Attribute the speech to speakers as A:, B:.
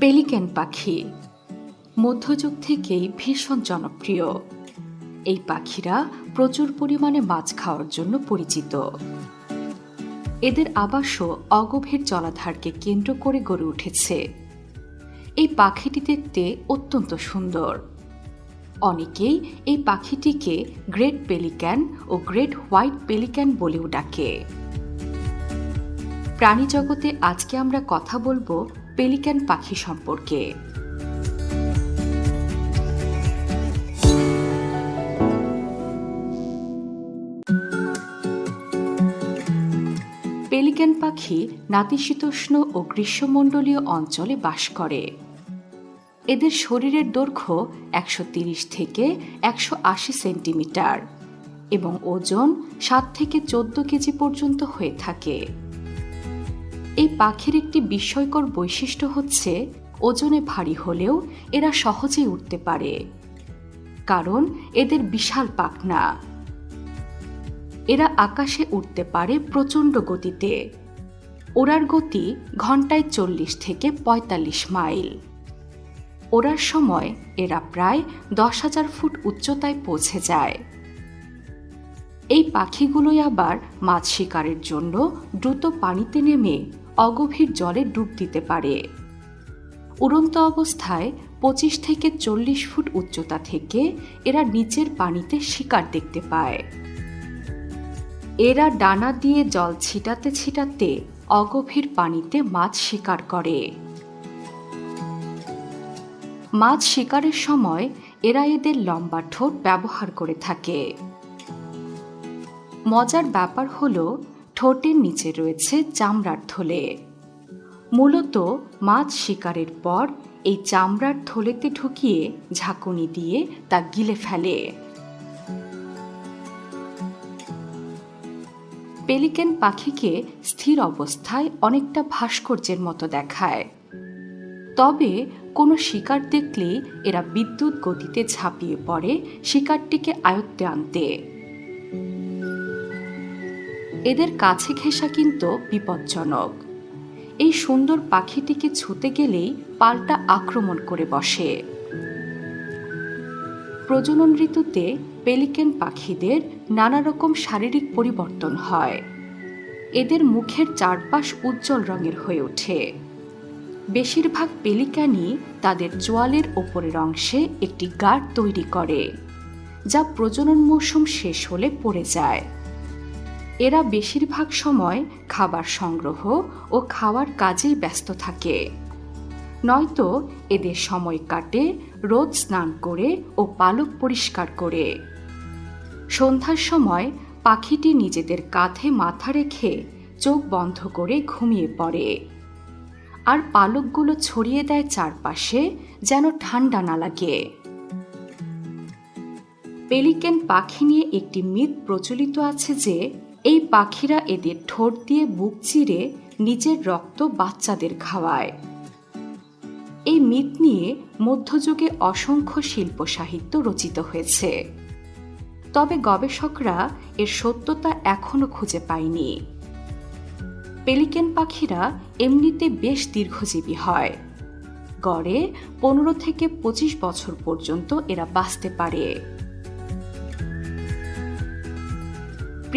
A: Pelican পাখি মধ্যযুগ থেকেই ভীষণ জনপ্রিয়। এই পাখিরা প্রচুর পরিমাণে মাছ খাওয়ার জন্য পরিচিত। এদের আবাসও অগভীর জলাধারকে কেন্দ্র করে গড়ে উঠেছে। এই পাখিটি দেখতে অত্যন্ত সুন্দর। অনেকেই এই পাখিটিকে গ্রেট পেলিক্যান ও গ্রেট হোয়াইট পেলিক্যান বলেও ডাকে। প্রাণী জগতে আজকে আমরা কথা বলব পেলিক্যান পাখি সম্পর্কে। পেলিক্যান পাখি নাতিশীতোষ্ণ ও গ্রীষ্মমণ্ডলীয় অঞ্চলে বাস করে। এদের শরীরের দৈর্ঘ্য একশো থেকে একশো আশি সেন্টিমিটার এবং ওজন সাত থেকে চোদ্দ কেজি পর্যন্ত হয়ে থাকে। এই পাখির একটি বিস্ময়কর বৈশিষ্ট্য হচ্ছে, ওজনে ভারী হলেও এরা সহজেই উঠতে পারে। কারণ, এদের বিশাল পাখনা। এরা আকাশে উঠতে পারে প্রচণ্ড গতিতে। ওড়ার গতি ঘন্টায় চল্লিশ থেকে পঁয়তাল্লিশ মাইল। ওড়ার সময় এরা প্রায় দশ হাজার ফুট উচ্চতায় পৌঁছে যায়। এই পাখিগুলোই আবার মাছ শিকারের জন্য দ্রুত পানিতে নেমে অগভীর জলে ডুব দিতে পারে। উড়ন্ত অবস্থায় পঁচিশ থেকে চল্লিশ ফুট উচ্চতা থেকে এরা নিচের পানিতে শিকার দেখতে পায়। এরা ডানা দিয়ে জল ছিটাতে ছিটাতে অগভীর পানিতে মাছ শিকার করে। মাছ শিকারের সময় এরা এদের লম্বা ঠোঁট ব্যবহার করে থাকে। মজার ব্যাপার হল, ঠোঁটের নিচে রয়েছে চামড়ার থলে। মূলত মাছ শিকারের পর এই চামড়ার থলেতে ঢুকিয়ে ঝাঁকুনি দিয়ে তা গিলে ফেলে। পেলিকেন পাখিকে স্থির অবস্থায় অনেকটা ভাস্কর্যের মতো দেখায়। তবে কোনো শিকার দেখলেই এরা বিদ্যুৎ গতিতে ঝাঁপিয়ে পড়ে শিকারটিকে আয়ত্তে আনতে। এদের কাছে ঘেঁষা কিন্তু বিপজ্জনক। এই সুন্দর পাখিটিকে ছুতে গেলেই পাল্টা আক্রমণ করে বসে। প্রজনন ঋতুতে পেলিকেন পাখিদের নানা রকম শারীরিক পরিবর্তন হয়। এদের মুখের চারপাশ উজ্জ্বল রঙের হয়ে ওঠে। বেশিরভাগ পেলিক্যানই তাদের জোয়ালের ওপরের অংশে একটি গাঢ় তৈরি করে, যা প্রজনন মৌসুম শেষ হলে পড়ে যায়। এরা বেশিরভাগ সময় খাবার সংগ্রহ ও খাওয়ার কাজেই ব্যস্ত থাকে। নয়তো এদের সময় কাটে রোদ স্নান করে ও পালক পরিষ্কার করে। সন্ধ্যার সময় পাখিটি নিজেদের কাঁধে মাথা রেখে চোখ বন্ধ করে ঘুমিয়ে পড়ে। আর পালকগুলো ছড়িয়ে দেয় চারপাশে যেন ঠান্ডা না লাগে। পেলিকেন পাখি নিয়ে একটি মিথ প্রচলিত আছে যে এই পাখিরা এদের ঠোঁট দিয়ে বুক চিরে নিজের রক্ত বাচ্চাদের খাওয়ায়। এই মিথ নিয়ে মধ্যযুগে অসংখ্য শিল্প সাহিত্য রচিত হয়েছে। তবে গবেষকরা এর সত্যতা এখনও খুঁজে পায়নি। পেলিকেন পাখিরা এমনিতে বেশ দীর্ঘজীবী হয়। গড়ে পনেরো থেকে পঁচিশ বছর পর্যন্ত এরা বাঁচতে পারে।